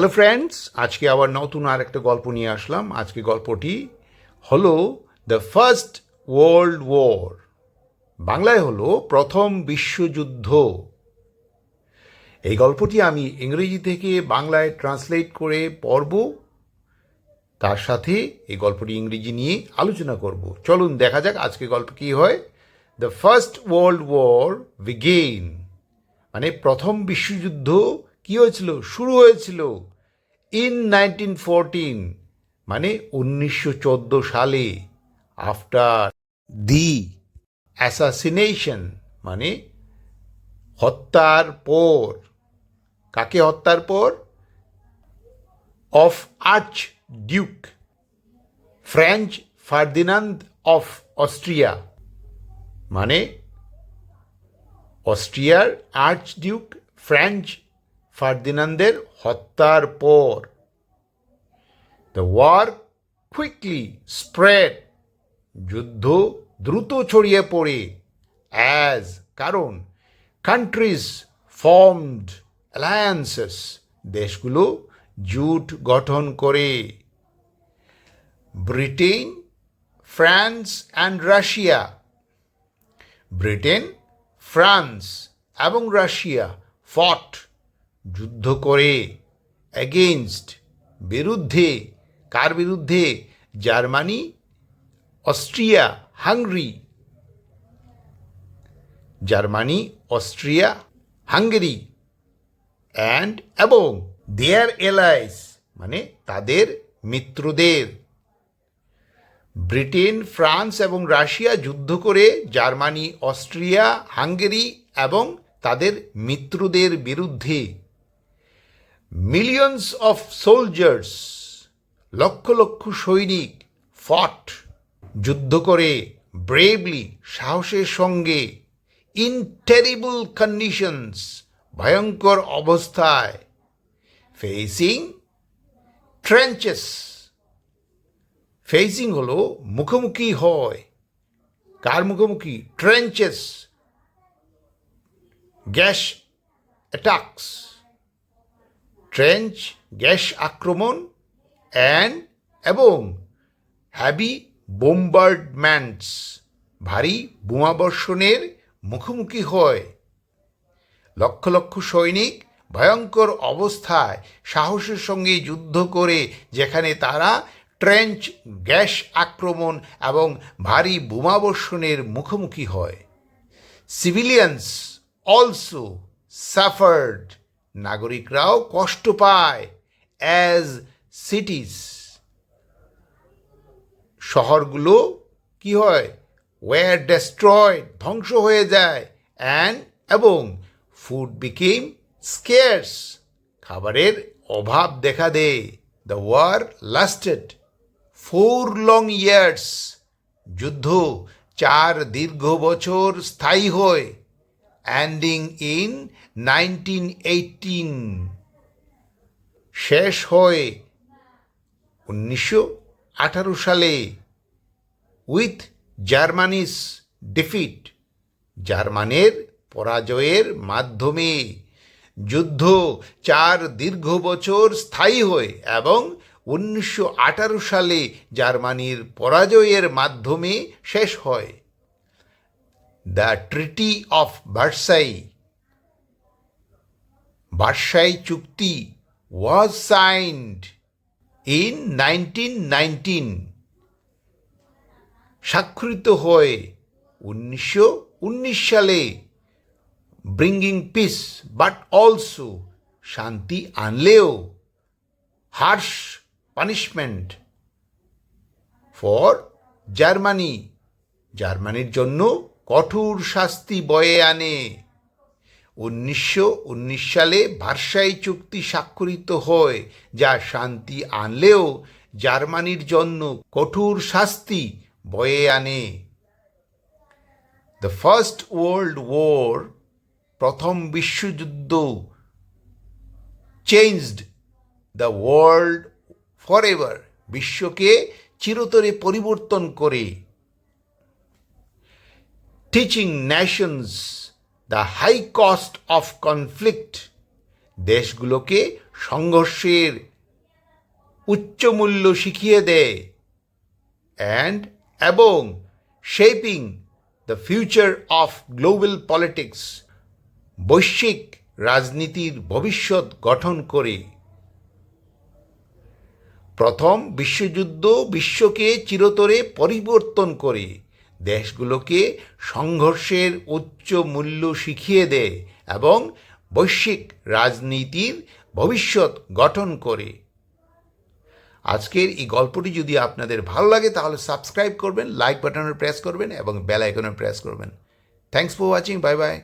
Hello friends আজকে আবার নতুন আর একটা গল্প নিয়ে আসলাম। আজকে গল্পটি হলো দ্য ফার্স্ট ওয়ার্ল্ড ওয়ার বাংলায় হলো প্রথম বিশ্বযুদ্ধ। এই গল্পটি আমি ইংরেজি থেকে বাংলায় ট্রান্সলেট করে পড়ব। তার সাথে এই গল্পটি ইংরেজি নিয়ে আলোচনা করব। চলুন দেখা যাক আজকে গল্প কি হয়। The first world war began মানে প্রথম বিশ্বযুদ্ধ কি হয়েছিল? শুরু হয়েছিল। ইন নাইনটিন ফোরটিন মানে উনিশশো চোদ্দ সালে আফটার দি অ্যাসাসিনেশন মানে হত্যার পর, কাকে হত্যার পর? Of archduke Franz Ferdinand of Austria মানে অস্ট্রিয়ার আর্চ ডিউক ফ্রেঞ্চ ফার্দিনান্দের হত্যার পর দ্য ওয়ার কুইকলি স্প্রেড যুদ্ধ দ্রুত ছড়িয়ে পড়ে অ্যাজ কারণ কান্ট্রিজ ফর্মড অ্যালায়েন্সেস দেশগুলো জুট গঠন করে। Britain, France and Russia, Britain, France এবং রাশিয়া ফট যুদ্ধ করে এগেনস্ট বিরুদ্ধে, কার বিরুদ্ধে? Germany, Austria, Hungary. Germany, Austria, Hungary. And এবং দেয়ার এলাইস মানে তাদের মিত্রদের। ব্রিটেন, ফ্রান্স এবং রাশিয়া যুদ্ধ করে জার্মানি, অস্ট্রিয়া, হাঙ্গেরি এবং তাদের মিত্রদের বিরুদ্ধে। Millions of soldiers lakh lakh সৈনিক ফট যুদ্ধ করে ব্রেভলি সাহসের সঙ্গে ইন টেরিবল কন্ডিশনস ভয়ঙ্কর অবস্থায় ফেসিং ট্রেঞ্চেস ফেসিং হলো মুখোমুখি হয়। কার মুখোমুখি? Trenches gas attacks trench, gas আক্রমণ অ্যান্ড এবং হ্যাভি বোম্বার্ডম্যান্টস ভারী বোমাবর্ষণের মুখোমুখি হয়। লক্ষ লক্ষ সৈনিক ভয়ঙ্কর অবস্থায় সাহসের সঙ্গে যুদ্ধ করে, যেখানে তারা ট্রেঞ্চ, গ্যাস আক্রমণ এবং ভারী বোমাবর্ষণের মুখোমুখি হয়। Civilians also suffered. নাগরিকরাও কষ্ট পায় অ্যাজ সিটিস শহরগুলো কি হয়? ওয়ার ডেস্ট্রয়েড ধ্বংস হয়ে যায় অ্যান্ড এবং ফুড বিকেম স্কেয়ার্স খাবারের অভাব দেখা দেয়। The war lasted four long years যুদ্ধ চার দীর্ঘ বছর স্থায়ী হয়। অ্যান্ডিং ইন নাইনটিন এইটিন শেষ হয় উনিশশো আঠারো সালে উইথ জার্মানিস ডিফিট জার্মানের পরাজয়ের মাধ্যমে। যুদ্ধ চার দীর্ঘ বছর স্থায়ী হয় এবং উনিশশো আঠারো সালে জার্মানির পরাজয়ের মাধ্যমে শেষ হয়। The treaty of Versailles. Versailles চুক্তি was signed in nineteen nineteen স্বাক্ষরিত হয় উনিশশো উনিশ সালে ব্রিঙ্গিং পিস বাট অলসো শান্তি আনলেও হার্শ পানিশমেন্ট ফর জার্মানি জার্মানির জন্য কঠোর শাস্তি বয়ে আনে। উনিশশো উনিশ সালে ভার্সাই চুক্তি স্বাক্ষরিত হয়, যা শান্তি আনলেও জার্মানির জন্য কঠোর শাস্তি বয়ে আনে। দ্য ফার্স্ট ওয়ার্ল্ড ওয়ার, প্রথম বিশ্বযুদ্ধ, changed the world forever বিশ্বকে চিরতরে পরিবর্তন করে। Teaching nations the high cost of conflict দেশগুলোকে সংঘর্ষের উচ্চ মূল্য শিখিয়ে দেয় অ্যান্ড এবং shaping the future of global politics বৈশ্বিক রাজনীতির ভবিষ্যৎ গঠন করে। প্রথম বিশ্বযুদ্ধ বিশ্বকে চিরতরে পরিবর্তন করে। দেশগুলোকে সংঘর্ষের উচ্চ মূল্য শিখিয়ে দেয় এবং বৈশ্বিক রাজনীতির ভবিষ্যৎ গঠন করে। আজকের এই গল্পটি যদি আপনাদের ভালো লাগে, তাহলে সাবস্ক্রাইব করবেন, লাইক বাটনে প্রেস করবেন এবং বেল আইকনে প্রেস করবেন। Thanks for watching, bye bye.